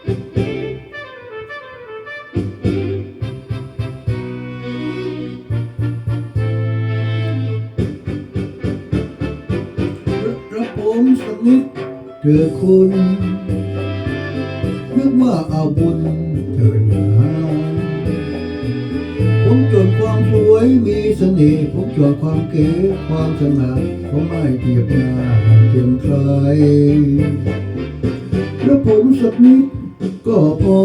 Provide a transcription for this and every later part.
รับผมสักนิดเธอคุณนึกว่าเอาบุญเธอหนาผมจนความสวยมีเสน่ห์ผมจนความเก๋ความสง่เขาไม่เทียบหน้าเทียมใครแล้วผมสักนิด ก็พอ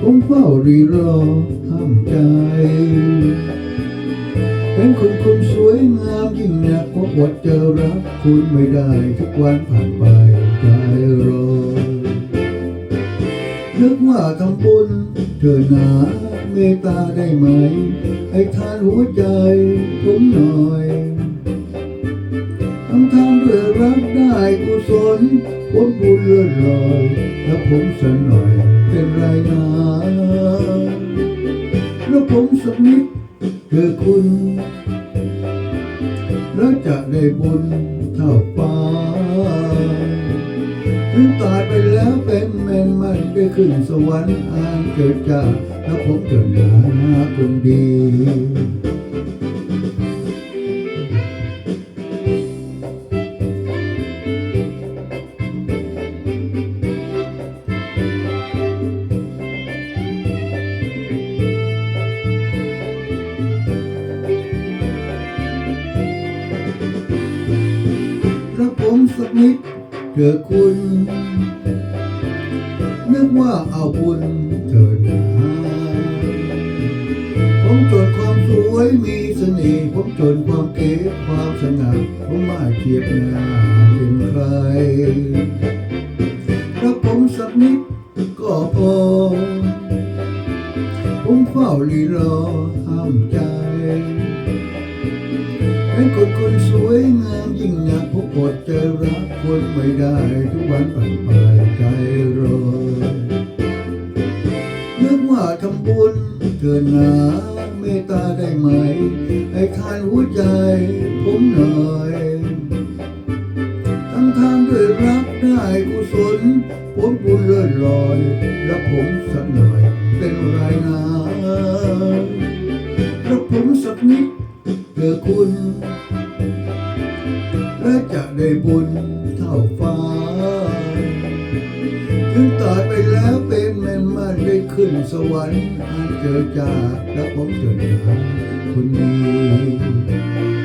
ผมเฝ้ารีรอห้ามใจ เป็นคนคนสวยงามยิ่งนักว่าอดจะรักคุณไม่ได้ทุกวันผ่านไปใจรอนึกว่าทำบุญเธอหนาเมตตาได้ไหม ให้ทานหัวใจผมหน่อย กได้กุศลผลบุญเลื่อนลอยแล้วผมสักหน่อยเป็นไรนะแล้วผมสักนิดเธอคุณแล้วจะได้บุญเท่าฟ้าถึงตายไปแล้วเป็นแมนมันได้ขึ้นสวรรค์อ่านเกิดจาแล้วผมเกิดหาคนดี สักนิดเธอคุณ นึกว่าเอาบุญเธอหนาผมจนความสวยมีเสน่ห์ผมจนความเก๋ความสง่าผมไม่เทียบหน้าเป็นใครรักผมสักนิดก็พอผมเฝ้าลีรอห้ามใจเป็นคนคนสวยงามยิ่งนัก บอดจะรักคนไม่ได้ทุกวันปั่นไปใจรอนึกว่าทำบุญเกินหนาเมตตาได้ไหมให้ทานหัวใจผมหน่อยทำทานด้วยรักได้กุศลผลบุญเลื่อนลอยรับผมสักหน่อยเป็นไรนะรับผมสักนิดเธอคุณ และจะได้บุญเท่าฟ้า ถึงตายไปแล้วเป็นแม่นมาได้ขึ้นสวรรค์อันเจอจากและผมเจอหาคุณดี